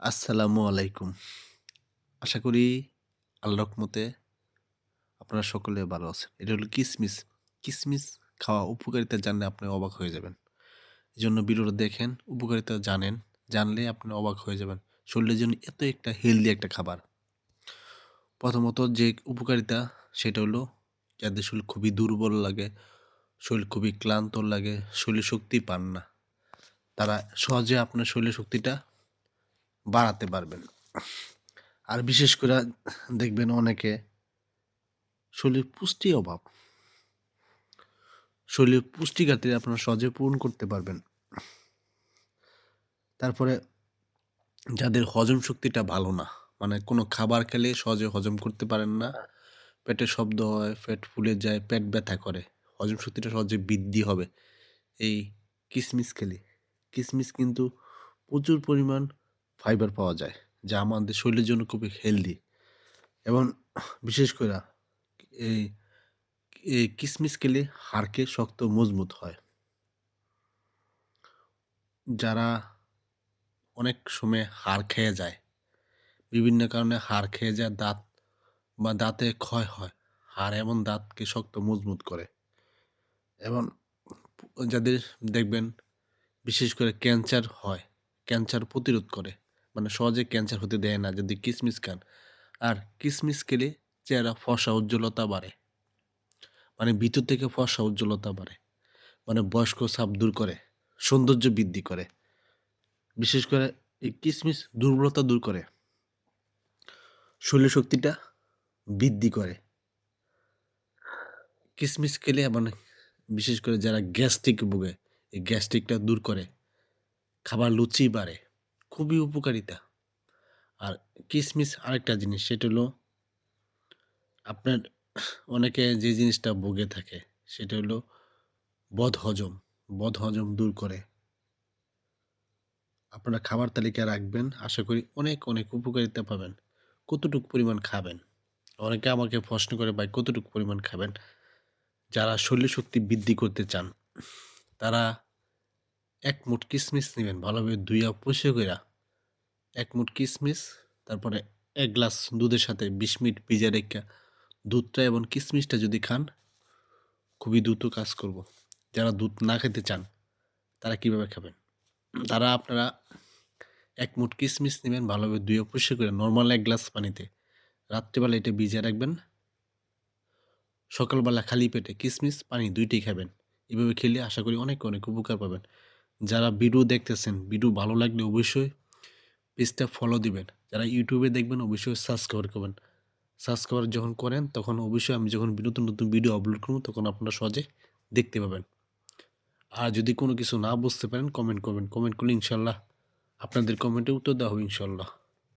আসসালামু আলাইকুম। আশা করি আল্লাহর রহমতে আপনারা সকলে ভালো আছেন। এটা হলো কিসমিস। কিসমিস খাওয়া উপকারিতা জানলে আপনি অবাক হয়ে যাবেন। এই জন্য ভিডিওটা দেখেন, উপকারিতা জানেন, জানলে আপনি অবাক হয়ে যাবেন। শরীরের জন্য এত একটা হেলদি একটা খাবার। প্রথমত যে উপকারিতা, সেটা হলো যাদের শরীর খুবই দুর্বল লাগে, শরীর খুবই ক্লান্ত লাগে শরীর শক্তি পান না। তারা সহজে আপনার শরীরের শক্তিটা বাড়াতে পারবেন। আর বিশেষ করে দেখবেন অনেকে শরীর পুষ্টি অভাব। শরীরের পুষ্টি ঘাটতি আপনারা সহজে পূরণ করতে পারবেন। তারপরে যাদের হজম শক্তিটা ভালো না মানে কোনো খাবার খেলে সহজে হজম করতে পারেন না পেটে শব্দ হয় পেট ফুলে যায় পেট ব্যথা করে হজম শক্তিটা সহজে বৃদ্ধি হবে। এই কিসমিস খেলে কিসমিস কিন্তু প্রচুর পরিমাণ ফাইবার পাওয়া যায়, যা আমাদের শরীরের জন্য খুবই হেলদি এবং বিশেষ করে এই এই কিসমিস খেলে হাড়কে শক্ত মজবুত হয়। যারা অনেক সময় হাড় খেয়ে যায়, বিভিন্ন কারণে হাড় খেয়ে যায়, দাঁত বা দাঁতে ক্ষয় হয়, হাড় এমন দাঁতকে শক্ত মজবুত করে। এবং যাদের দেখবেন বিশেষ করে ক্যান্সার হয়, ক্যান্সার প্রতিরোধ করে। মানে সহজে ক্যান্সার হতে দেয় না যদি কিসমিস খান। আর কিসমিস খেলে চেহারা ফসা উজ্জ্বলতা বাড়ে। মানে ভিতর থেকে ফসা উজ্জ্বলতা বাড়ে। মানে বয়স্ক সাপ দূর করে, সৌন্দর্য বৃদ্ধি করে। বিশেষ করে এই কিসমিস দুর্বলতা দূর করে। শরীর শক্তিটা বৃদ্ধি করে। কিসমিস খেলে মানে বিশেষ করে যারা গ্যাস্ট্রিক ভোগে, এই গ্যাস্ট্রিকটা দূর করে। খাবার লুচি বাড়ে। খুবই উপকারিতা। আর কিসমিস আরেকটা জিনিস, সেটা হলো আপনার অনেকে যে জিনিসটা ভোগে থাকে, সেটা হলো বদ হজম বদ হজম দূর করে। আপনারা খাবার তালিকা রাখবেন, আশা করি অনেক অনেক উপকারিতা পাবেন। কতটুকু পরিমাণ খাবেন? অনেকে আমাকে প্রশ্ন করে, ভাই, কতটুকু পরিমাণ খাবেন? যারা শরীর শক্তি বৃদ্ধি করতে চান, তারা এক মুঠ কিসমিস নেবেন, ভালোভাবে ধুইয়া পরিষ্কার কইরা এক কিসমিস, তারপরে এক গ্লাস দুধের সাথে বিশ মিনিট ভিজা রেখা দুধটা এবং কিসমিসটা যদি খান, খুবই দ্রুত কাজ করব। যারা দুধ না খেতে চান, তারা কীভাবে খাবেন? তারা আপনারা এক মুঠ কিসমিস নেবেন, ভালোভাবে ধুয়ে পরিষ্কার করে নর্মাল এক গ্লাস পানিতে রাত্রিবেলা এটা ভিজে রাখবেন। সকালবেলা খালি পেটে কিসমিস, পানি দুইটাই খাবেন। এভাবে খেলে আশা করি অনেক অনেক উপকার পাবেন। যারা ভিডিও দেখতেছেন, ভিডিও ভালো লাগলে অবশ্যই পেজটা ফলো দিবেন। যারা ইউটিউবে দেখবেন, অবশ্যই সাবস্ক্রাইব করবেন। সাবস্ক্রাইব যখন করেন, তখন অবশ্যই আমি যখন নতুন নতুন ভিডিও আপলোড করব, তখন আপনারা সহজে দেখতে পাবেন। আর যদি কোনো কিছু না বুঝতে পারেন কমেন্ট করবেন। কমেন্ট করলে ইনশাল্লাহ আপনাদের কমেন্টে উত্তর দেওয়া হবে ইনশাল্লাহ।